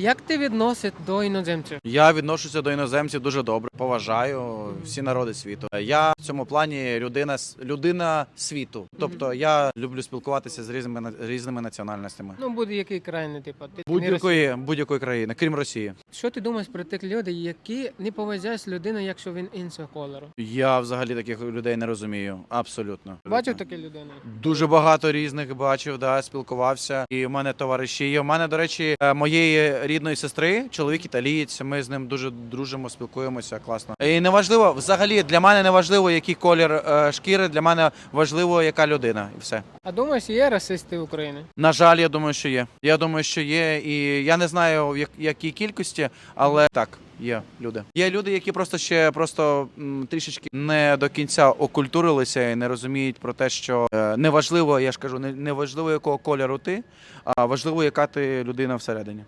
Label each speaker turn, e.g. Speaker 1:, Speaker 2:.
Speaker 1: Як ти відносить до іноземців?
Speaker 2: Я відношуся до іноземців дуже добре. Поважаю всі народи світу. Я цьому плані людина людина світу. Тобто я люблю спілкуватися з різними різними національностями.
Speaker 1: Ну, будь-який країни, типу. Ти.
Speaker 2: Будь-якої будь-якої країни, крім Росії.
Speaker 1: Що ти думаєш про тих людей, які не поважають людину, якщо він іншого кольору?
Speaker 2: Я взагалі таких людей не розумію. Абсолютно.
Speaker 1: Бачив такі людини?
Speaker 2: Дуже багато різних бачив, да, спілкувався. І в мене товариші є. У мене, до речі, е, моєї рідної сестри, чоловік італієць. Ми з ним дуже дружимо, спілкуємося. Класно. І неважливо, взагалі для мене не важливо, який колір е, шкіри. Для мене важливо, яка людина, і все.
Speaker 1: А думаєш, є расисти в Україні?
Speaker 2: На жаль, я думаю, що є. Я думаю, що є, і я не знаю в якій кількості, але так. Є люди. Є люди, які просто ще просто м, трішечки не до кінця окультурилися і не розуміють про те, що е, неважливо, я ж кажу, не, не важливо якого кольору ти, а важливо, яка ти людина всередині.